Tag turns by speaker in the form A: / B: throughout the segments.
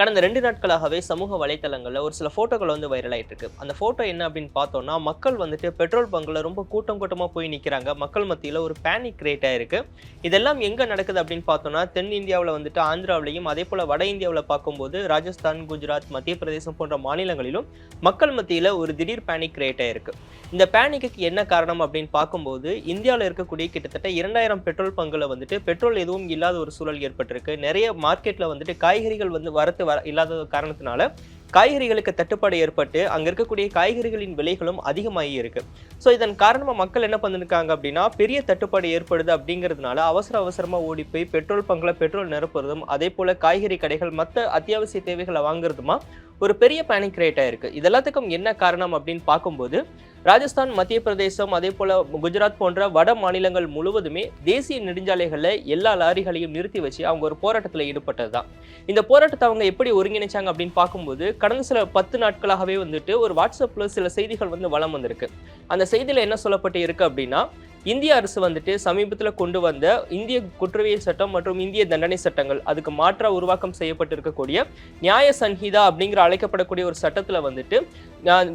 A: கடந்த ரெண்டு நாட்களாகவே சமூக வலைத்தளங்களில் ஒரு சில ஃபோட்டோக்கள் வந்து வைரல் ஆயிட்டு இருக்கு அந்த ஃபோட்டோ என்ன அப்படின்னு பார்த்தோம்னா மக்கள் வந்துட்டு பெட்ரோல் பங்கில் ரொம்ப கூட்டம் கூட்டமாக போய் நிற்கிறாங்க மக்கள் மத்தியில் ஒரு பேனிக் கிரியேட் ஆயிருக்கு இதெல்லாம் எங்கே நடக்குது அப்படின்னு பார்த்தோம்னா தென் இந்தியாவில் வந்துட்டு ஆந்திராவிலையும் அதே போல் வட இந்தியாவில் பார்க்கும்போது ராஜஸ்தான் குஜராத் மத்திய பிரதேசம் போன்ற மாநிலங்களிலும் மக்கள் மத்தியில் ஒரு திடீர் பேனிக் கிரியேட் ஆயிருக்கு இந்த பேனிக்கு என்ன காரணம் அப்படின்னு பார்க்கும்போது இந்தியாவில் இருக்கக்கூடிய கிட்டத்தட்ட இரண்டாயிரம் பெட்ரோல் பங்கில் வந்துட்டு பெட்ரோல் எதுவும் இல்லாத ஒரு சூழல் ஏற்பட்டிருக்கு. நிறைய மார்க்கெட்டில் வந்துட்டு காய்கறிகள் வந்து வரத்து வர இல்லாத காரணத்தினால காய்கறிகளுக்கு தட்டுப்பாடு ஏற்பட்டு அங்க இருக்கக்கூடிய காய்கறிகளின் விலைகளும் அதிகமாகி இருக்கு. ஸோ இதன் காரணமாக மக்கள் என்ன பண்ணிருக்காங்க அப்படின்னா பெரிய தட்டுப்பாடு ஏற்படுது அப்படிங்கிறதுனால அவசர அவசரமாக ஓடி போய் பெட்ரோல் பங்கில் பெட்ரோல் நிரப்புறதும் அதே போல காய்கறி கடைகள் மற்ற அத்தியாவசிய தேவைகளை வாங்குறதுமா ஒரு பெரிய பேனிக் கிரியேட் ஆயிருக்கு இது எல்லாத்துக்கும் என்ன காரணம் அப்படின்னு பார்க்கும்போது ராஜஸ்தான் மத்திய பிரதேசம் அதே போல குஜராத் போன்ற வட மாநிலங்கள் முழுவதுமே தேசிய நெடுஞ்சாலைகளில் எல்லா லாரிகளையும் நிறுத்தி வச்சு அவங்க ஒரு போராட்டத்தில் ஈடுபட்டது தான் இந்த போராட்டத்தை அவங்க எப்படி ஒருங்கிணைச்சாங்க அப்படின்னு பார்க்கும்போது கடந்த சில பத்து நாட்களாகவே வந்துட்டு ஒரு வாட்ஸ்அப்பில் சில செய்திகள் வந்து வலம் வந்திருக்கு. அந்த செய்தியில் என்ன சொல்லப்பட்டு இருக்கு அப்படின்னா இந்திய அரசு வந்துட்டு சமீபத்தில் கொண்டு வந்த இந்திய குற்றவியல் சட்டம் மற்றும் இந்திய தண்டனை சட்டங்கள் அதுக்கு மாற்றாக உருவாக்கம் செய்யப்பட்டிருக்கக்கூடிய நியாய சன்ஹிதா அப்படிங்கிற அழைக்கப்படக்கூடிய ஒரு சட்டத்தில் வந்துட்டு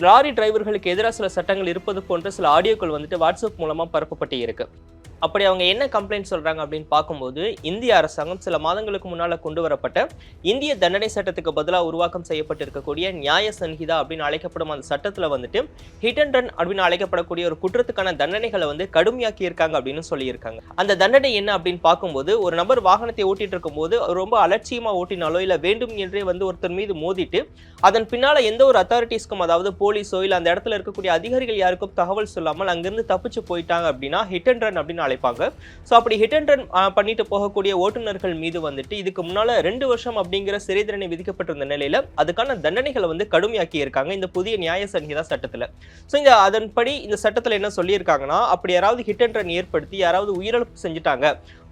A: லாரி டிரைவர்களுக்கு எதிராக சில சட்டங்கள் இருப்பது போன்ற சில ஆடியோக்கள் வந்துட்டு வாட்ஸ்அப் மூலமாக பரப்பப்பட்டு இருக்கு அப்படி அவங்க என்ன கம்ப்ளைண்ட் சொல்றாங்க அப்படின்னு பார்க்கும்போது இந்திய அரசாங்கம் சில மாதங்களுக்கு முன்னால கொண்டு வரப்பட்ட இந்திய தண்டனை சட்டத்துக்கு பதிலாக உருவாக்கம் செய்யப்பட்டிருக்கக்கூடிய நியாய சன்ஹிதா அப்படின்னு அழைக்கப்படும் அந்த சட்டத்துல வந்துட்டு ஹிட் அண்ட் ரன் அப்படின்னு அழைக்கப்படக்கூடிய ஒரு குற்றத்துக்கான தண்டனைகளை வந்து கடுமையாக்கி இருக்காங்க அப்படின்னு சொல்லியிருக்காங்க. அந்த தண்டனை என்ன அப்படின்னு பார்க்கும்போது ஒரு நபர் வாகனத்தை ஓட்டிட்டு இருக்கும்போது ரொம்ப அலட்சியமா ஓட்டினாலோ இல்ல வேண்டும் என்றே வந்து ஒருத்தர் மீது மோதிட்டு அதன் பின்னால எந்த ஒரு அத்தாரிட்டிஸ்க்கும் அதாவது போலீஸோ இல்ல அந்த இடத்துல இருக்கக்கூடிய அதிகாரிகள் யாருக்கும் தகவல் சொல்லாமல் அங்கிருந்து தப்பிச்சு போயிட்டாங்க அப்படின்னா ஹிட் அண்ட் ரன் அப்படின்னு அழைப்பாங்க. ஸோ அப்படி ஹிட் அண்ட் ரன் பண்ணிட்டு போகக்கூடிய ஓட்டுநர்கள் மீது வந்துட்டு இதுக்கு முன்னால ரெண்டு வருஷம் அப்படிங்கிற சிறை தண்டனை விதிக்கப்பட்டிருந்த நிலையில அதுக்கான தண்டனைகளை வந்து கடுமையாக்கி இருக்காங்க இந்த புதிய நியாய சங்கீதா சட்டத்தில். ஸோ இந்த அதன்படி இந்த சட்டத்தில் என்ன சொல்லியிருக்காங்கன்னா அப்படி யாராவது ஹிட் அண்ட் ரன் ஏற்படுத்தி யாராவது உயிரிழப்பு செஞ்சுட்டாங்க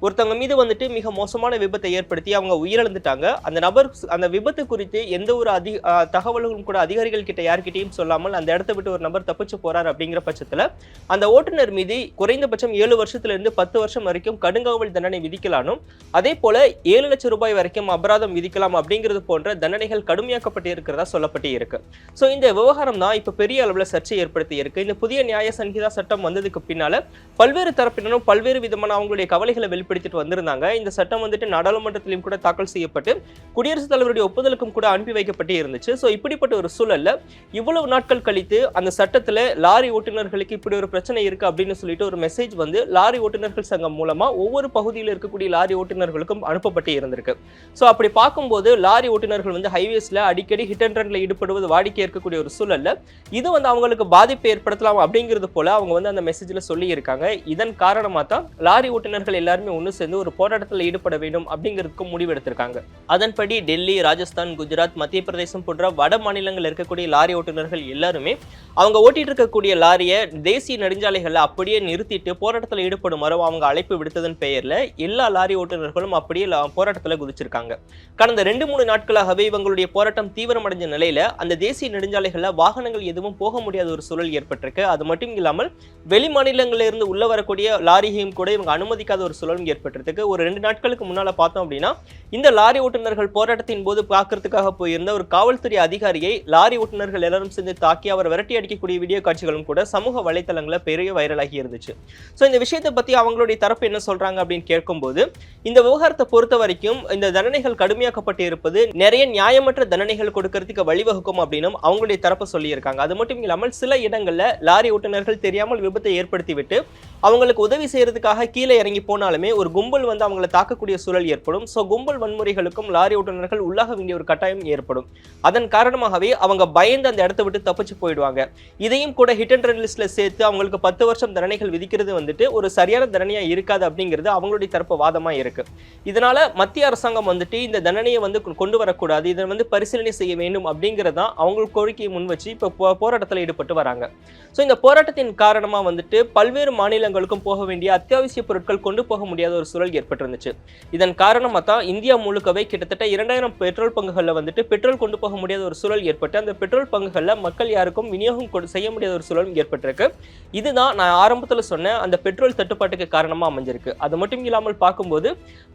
A: ஒருத்தவங்க மீது வந்துட்டு மிக மோசமான விபத்தை ஏற்படுத்தி அவங்க உயிரிழந்துட்டாங்க. அந்த நபர் அந்த விபத்து குறித்து எந்த ஒரு அதி தகவல்களும் கூட அதிகாரிகள் கிட்ட யார்கிட்டையும் சொல்லாமல் அந்த இடத்த விட்டு ஒரு நபர் தப்பிச்சு போறார் அப்படிங்கிற பட்சத்துல அந்த ஓட்டுநர் மீது குறைந்தபட்சம் ஏழு வருஷத்திலிருந்து பத்து வருஷம் வரைக்கும் கடுங்காவல் தண்டனை விதிக்கலானும் அதே போல ஏழு லட்சம் ரூபாய் வரைக்கும் அபராதம் விதிக்கலாம் அப்படிங்கிறது போன்ற தண்டனைகள் கடுமையாக்கப்பட்டு இருக்கிறதா சொல்லப்பட்டு இருக்கு. ஸோ இந்த விவகாரம் தான் இப்போ பெரிய அளவில் சர்ச்சை ஏற்படுத்தி இருக்கு. இந்த புதிய நியாய சங்கீதா சட்டம் வந்ததுக்கு பின்னால பல்வேறு தரப்பினரும் பல்வேறு விதமான அவங்களுடைய கவலைகளை வெளிப்படுத்திட்டு வந்திருந்தாங்க. இந்த சட்டம் வந்துட்டு நாடாளுமன்றத்திலும் கூட தாக்கல் செய்யப்பட்டு குடியரசுத் தலைவருடைய ஒப்புதலுக்கும் கூட அனுப்பி வைக்கப்பட்டு இருந்துச்சு. ஸோ இப்படிப்பட்ட ஒரு சூழல்ல இவ்வளவு நாட்கள் கழித்து அந்த சட்டத்துல லாரி ஓட்டுநர்களுக்கு இப்படி ஒரு பிரச்சனை இருக்கு அப்படின்னு சொல்லிட்டு ஒரு மெசேஜ் வந்து லாரி ஓட்டுநர்கள் சங்கம் மூலமா ஒவ்வொரு பகுதியில் இருக்கக்கூடிய லாரி ஓட்டுநர்களுக்கும் அனுப்பப்பட்டு இருந்திருக்கு. ஸோ அப்படி பார்க்கும்போது லாரி ஓட்டுநர்கள் வந்து ஹைவேஸ்ல அடிக்கடி ஹிட் அண்ட் ரன்ல ஈடுபடுவது வாடிக்கை இருக்கக்கூடிய ஒரு சூழல்ல இது வந்து அவங்களுக்கு பாதிப்பை ஏற்படுத்தலாம் அப்படிங்கிறது போல அவங்க வந்து அந்த மெசேஜ்ல சொல்லி இருக்காங்க இதன் காரணமாக தான் லாரி ஓட்டுநர்கள் எல்லாருமே ஒன்று சேர்ந்து ஒரு போராட்டத்தில் ஈடுபட வேண்டும் அப்படிங்கிறதுக்கு முடிவெடுத்திருக்காங்க. அதன்படி டெல்லி ராஜஸ்தான் குஜராத் மத்திய பிரதேசம் போன்ற வட மாநிலங்களில் இருக்கக்கூடிய லாரி ஓட்டுநர்கள் எல்லாருமே அவங்க ஓட்டிட்டு இருக்கக்கூடிய லாரியை தேசிய நெடுஞ்சாலைகளில் அப்படியே நிறுத்திட்டு போராட்டத்தில் ஈடுபடுமாறு அவங்க அழைப்பு விடுத்ததன் பெயரில் எல்லா லாரி ஓட்டுநர்களும் அப்படியே போராட்டத்தில் குதிச்சிருக்காங்க. கடந்த ரெண்டு மூணு நாட்களாகவே இவங்களுடைய போராட்டம் தீவிரமடைஞ்ச நிலையில அந்த தேசிய நெடுஞ்சாலைகளில் வாகனங்கள் எதுவும் போக முடியாத ஒரு சூழல் ஏற்பட்டிருக்கு. அது மட்டும் இல்லாமல் வெளி மாநிலங்களில் இருந்து உள்ள வரக்கூடிய லாரியையும் கூட இவங்க அனுமதிக்காத ஒரு சூழல் சூழலும் ஏற்பட்டிருக்கு ஒரு ரெண்டு நாட்களுக்கு முன்னால் பார்த்தோம் அப்படின்னா இந்த லாரி ஓட்டுநர்கள் போராட்டத்தின் போது பார்க்கறதுக்காக போயிருந்த ஒரு காவல்துறை அதிகாரியை லாரி ஓட்டுநர்கள் எல்லாரும் சேர்ந்து தாக்கி அவர் விரட்டி அடிக்கக்கூடிய வீடியோ காட்சிகளும் கூட சமூக வலைத்தளங்களில் பெரிய வைரலாகி இருந்துச்சு. ஸோ இந்த விஷயத்தை பற்றி அவங்களுடைய தரப்பு என்ன சொல்றாங்க அப்படின்னு கேட்கும்போது இந்த விவகாரத்தை பொறுத்த வரைக்கும் இந்த தண்டனைகள் கடுமையாக்கப்பட்டு இருப்பது நிறைய நியாயமற்ற தண்டனைகள் கொடுக்கறதுக்கு வழிவகுக்கும் அப்படின்னும் அவங்களுடைய தரப்பு சொல்லியிருக்காங்க. அது மட்டும் இல்லாமல் சில இடங்களில் லாரி ஓட்டுநர்கள் தெரியாமல் விபத்தை ஏற்படுத்தி விட்டு அவங்களுக்கு உதவி செய்யறதுக்காக கீழே இறங்கி போனாலுமே ஒரு கும்பல் வந்து அவங்களை தாக்கக்கூடிய சூழல் ஏற்படும். ஸோ கும்பல் வன்முறைகளுக்கும் லாரி ஓட்டுநர்கள் உள்ளாக வேண்டிய ஒரு கட்டாயம் ஏற்படும். அதன் காரணமாகவே அவங்க பயந்து அந்த இடத்த விட்டு தப்பிச்சு போயிடுவாங்க. இதையும் கூட ஹிட் அண்ட் ரன் சேர்த்து அவங்களுக்கு பத்து வருஷம் தண்டனைகள் விதிக்கிறது வந்துட்டு ஒரு சரியான தண்டனையா இருக்காது அப்படிங்கிறது அவங்களுடைய தரப்பு வாதமா இருக்கு. இதனால மத்திய அரசாங்கம் வந்துட்டு இந்த தண்டனையை வந்து கொண்டு வரக்கூடாது. இதை வந்து பரிசீலனை செய்ய வேண்டும் அப்படிங்கிறது தான் அவங்க கோரிக்கையை முன் வச்சு இப்போ போராட்டத்தில் ஈடுபட்டு வராங்க. ஸோ இந்த போராட்டத்தின் காரணமா வந்துட்டு பல்வேறு மாநிலங்களுக்கும் போக வேண்டிய அத்தியாவசிய பொருட்கள் கொண்டு போக முடியும் முடியாத ஒரு சூழல் ஏற்பட்டிருந்துச்சு. இதன் காரணமாக தான் இந்தியா முழுக்கவே கிட்டத்தட்ட இரண்டாயிரம் பெட்ரோல் பங்குகளில் வந்துட்டு பெட்ரோல் கொண்டு போக முடியாத ஒரு சூழல் ஏற்பட்டு அந்த பெட்ரோல் பங்குகளில் மக்கள் யாருக்கும் விநியோகம் செய்ய முடியாத ஒரு சூழலும் ஏற்பட்டிருக்கு. இதுதான் நான் ஆரம்பத்தில் சொன்ன அந்த பெட்ரோல் தட்டுப்பாட்டுக்கு காரணமாக அமைஞ்சிருக்கு. அது மட்டும் இல்லாமல் பார்க்கும்போது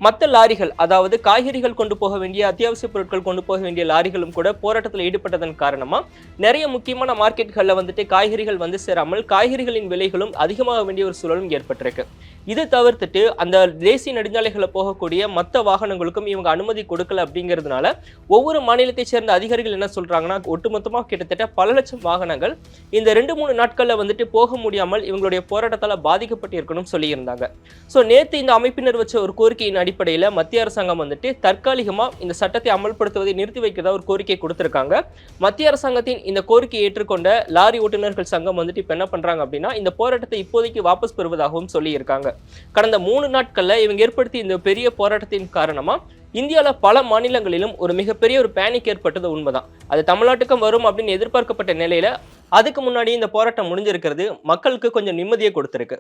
A: மற்ற லாரிகள் அதாவது காய்கறிகள் கொண்டு போக வேண்டிய அத்தியாவசிய பொருட்கள் கொண்டு போக வேண்டிய லாரிகளும் கூட போராட்டத்தில் ஈடுபட்டதன் காரணமாக நிறைய முக்கியமான மார்க்கெட்களில் வந்துட்டு காய்கறிகள் வந்து சேராமல் காய்கறிகளின் விலைகளும் அதிகமாக வேண்டிய ஒரு சூழலும் ஏற்பட்டிருக்கு. இது தவிர்த்துட்டு அந்த தேசிய நெடுஞ்சாலைகளில் போகக்கூடிய மற்ற வாகனங்களுக்கும் இவங்க அனுமதி கொடுக்கல அப்படிங்கிறதுனால ஒவ்வொரு மாநிலத்தை சேர்ந்த அதிகாரிகள் என்ன சொல்றாங்கன்னா ஒட்டுமொத்தமாக கிட்டத்தட்ட பல லட்சம் வாகனங்கள் இந்த ரெண்டு மூணு நாட்களில் வந்துட்டு போக முடியாமல் இவங்களுடைய போராட்டத்தால் பாதிக்கப்பட்டிருக்கணும்னு சொல்லியிருந்தாங்க. ஸோ நேற்று இந்த அமைப்பினர் வச்ச ஒரு கோரிக்கையின் அடிப்படையில் மத்திய அரசாங்கம் வந்துட்டு தற்காலிகமாக இந்த சட்டத்தை அமல்படுத்துவதை நிறுத்தி வைக்கிறதா ஒரு கோரிக்கை கொடுத்துருக்காங்க. மத்திய அரசாங்கத்தின் இந்த கோரிக்கையை ஏற்றுக்கொண்ட லாரி ஓட்டுநர்கள் சங்கம் வந்துட்டு இப்போ என்ன பண்ணுறாங்க அப்படின்னா இந்த போராட்டத்தை இப்போதைக்கு வாபஸ் பெறுவதாகவும் சொல்லியிருக்காங்க. கடந்த மூணு நாட்கள் நாட்களில் இவங்க ஏற்படுத்திய இந்த பெரிய போராட்டத்தின் காரணமாக இந்தியாவில் பல மாநிலங்களிலும் ஒரு மிகப்பெரிய ஒரு பேனிக் ஏற்பட்டது உண்மைதான். அது தமிழ்நாட்டுக்கும் வரும் அப்படின்னு எதிர்பார்க்கப்பட்ட நிலையில் அதுக்கு முன்னாடி இந்த போராட்டம் முடிஞ்சிருக்கிறது மக்களுக்கு கொஞ்சம் நிம்மதியை கொடுத்துருக்கு.